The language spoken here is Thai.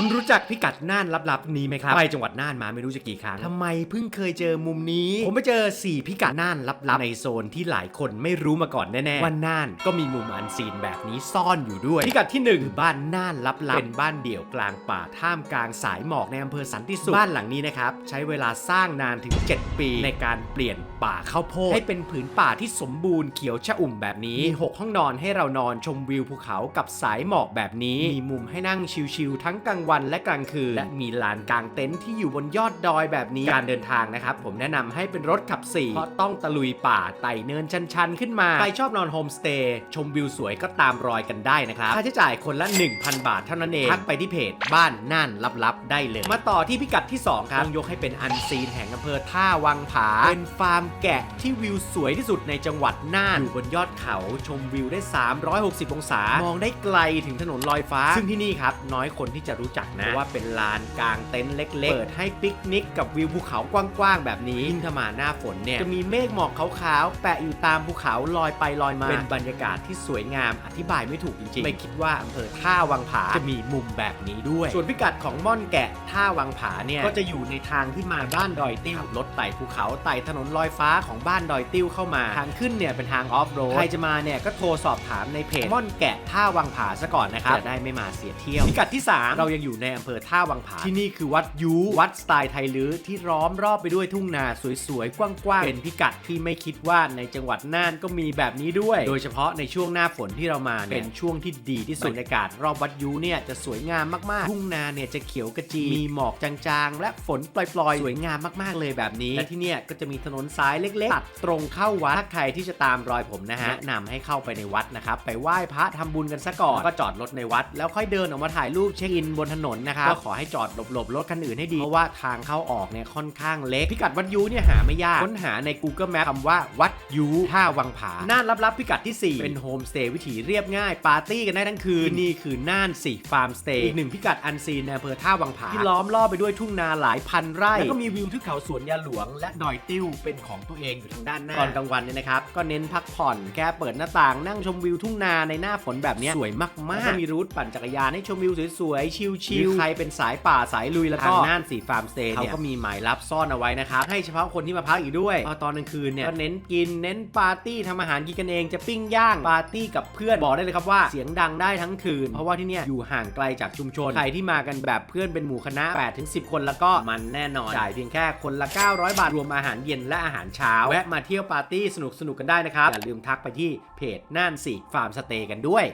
คุณรู้จักพิกัดน่านลับๆนี้ไหมครับ ไปจังหวัดน่านมาไม่รู้จะกี่ครั้งทำไมเพิ่งเคยเจอมุมนี้ ผมไปเจอ 4 พิกัดน่านลับๆในโซนที่หลายคนไม่รู้มาก่อนแน่ๆว่าน่านก็มีมุมอันซีนแบบนี้ซ่อนอยู่ด้วย พิกัดที่1คือบ้านน่านลับๆเป็นบ้านเดี่ยวกลางป่าท่ามกลางสายหมอกในอำเภอสันติสุขบ้านหลังนี้นะครับใช้เวลาสร้างนานถึง 7 ปีในการเปลี่ยนป่าข้าวโพดให้เป็นผืนป่าที่สมบูรณ์เขียวชอุ่มแบบนี้มีหกห้องนอนให้เรานอนชมวิวภูเขากับสายหมอกแบบนี้ มีมุมให้นั่งชิลๆทั้งกลางวันและกลางคืน และมีลานกลางเต็นท์ที่อยู่บนยอดดอยแบบนี้การเดินทางนะครับ ผมแนะนำให้เป็นรถขับ4เพราะต้องตะลุยป่าไต่เนินชันๆขึ้นมาใครชอบนอนโฮมสเตย์ชมวิวสวยก็ตามรอยกันได้นะครับค่าใช้จ่ายคนละ 1,000 บาทเท่านั้นเองทักไปที่เพจบ้านน่านลับๆได้เลย มาต่อที่พิกัดที่2ครับต้องยกให้เป็นอันซีนแห่งอำเภอท่าวังผาเป็นฟาร์มแกะที่วิวสวยที่สุดในจังหวัดน่านอยู่บนยอดเขาชมวิวได้ 360 องศา มองได้ไกลถึงถนนลอยฟ้า ซึ่งที่นี่ครับ น้อยคนที่จะรู้จักนะ เพราะว่าเป็นลานกลางเต็นท์เล็ก ๆ เปิดให้ปิกนิกกับวิวภูเขากว้าง ๆ แบบนี้ยิ่งถ้ามาหน้าฝนเนี่ย จะมีเมฆหมอกขาวๆ แปะอยู่ตามภูเขาลอยไปลอยมา เป็นบรรยากาศที่สวยงามอธิบายไม่ถูกจริงๆ ไม่คิดว่าอำเภอท่าวังผาจะมีมุมแบบนี้ด้วย ส่วนพิกัดของม่อนแกะท่าวังผาเนี่ยก็จะอยู่ในทางที่มาบ้านดอยติ้วรถไต่ภูเขาไต่ถนนลอยฟ้าของบ้านดอยติ้วเข้ามา ทางขึ้นเนี่ยเป็นทางออฟโรด ใครจะมาเนี่ยก็โทรสอบถามในเพจม่อนแกะท่าวังผาซะก่อนนะครับ จะได้ไม่มาเสียเที่ยว พิกัดที่ 3 เรายังอยู่ในอำเภอท่าวังผา ที่นี่คือวัดยูวัดสไตล์ไทยลื้อที่ล้อมรอบไปด้วยทุ่งนาสวยๆ กว้างๆ เป็นพิกัดที่ไม่คิดว่าในจังหวัดน่านก็มีแบบนี้ด้วย โดยเฉพาะในช่วงหน้าฝนที่เรามาเนี่ยเป็นช่วงที่ดีที่สุดบรรยากาศรอบวัดยูเนี่ยจะสวยงามมากๆ ทุ่งนาเนี่ยจะเขียวกระจี มีหมอกจางๆ และฝนปล่อยๆ สวยงามมากๆเลยแบบนี้ และที่เนี่ยก็จะมีถนนซ้ายเล็กๆตัดตรงเข้าวัดถ้าใครที่จะตามรอยผมนะฮะแนะนำให้เข้าไปในวัดนะครับ ไปไหว้พระทำบุญกันซะก่อนก็จอดรถในวัด แล้วค่อยเดินออกมาถ่ายรูปเช็คอินบนถนนนะครับก็ขอให้จอดหลบๆรถคันอื่นให้ดี เพราะว่าทางเข้าออกเนี่ยค่อนข้างเล็ก พิกัดวัดยูเนี่ยหาไม่ยาก ค้นหาใน Google Map คำว่าวัดยูท่าวังผาน่านลับๆพิกัดที่ 4 เป็นโฮมสเตย์วิถีเรียบง่าย ปาร์ตี้กันได้ทั้งคืนที่นี่คือน่านสี่ฟาร์มสเตย์อีกหนึ่งพิกัดอันซีนในอำเภอท่าวังผาที่ล้อมรอบไปด้วยทุ่งนาหลายพันไร่แล้วก็มีวิวที่เขาสวนยาหลวง และดอยติ้วเป็นของตัวเองอยู่ทางด้านหน้าตอนกลางวันเนี่ยนะครับก็เน้นพักผ่อนแค่เปิดหน้าต่างนั่งชมวิวทุ่งนาในหน้าฝนแบบเนี้ยสวยมากๆแล้วก็มีรูทปั่นจักรยานให้ชมวิวสวยๆชิลๆใครเป็นสายป่าสายลุยแล้วก็น่านสีฟาร์มสเตย์เขาก็มีหมายลับซ่อนเอาไว้นะครับให้เฉพาะคนที่มาพักอีกด้วยพอตอนกลางคืนเนี่ยก็เน้นกินเน้นปาร์ตี้ทำอาหารกินกันเองจะปิ้งย่างปาร์ตี้กับเพื่อนบอกได้เลยครับว่าเสียงดังได้ทั้งคืน เพราะว่าที่เนี่ยอยู่ห่างไกลจากชุมชนใครที่มากันแบบเพื่อนเป็นหมู่คณะ8ถึง10 คนแล้วก็มันแน่นอนจ่ายเพียงแค่คนละ 900 บาทรวมอาหารเย็นและอาหารเช้า แวะมาเที่ยวปาร์ตี้สนุกๆกันได้นะครับ อย่าลืมทักไปที่เพจน่านสีฟาร์มสเตย์กันด้วย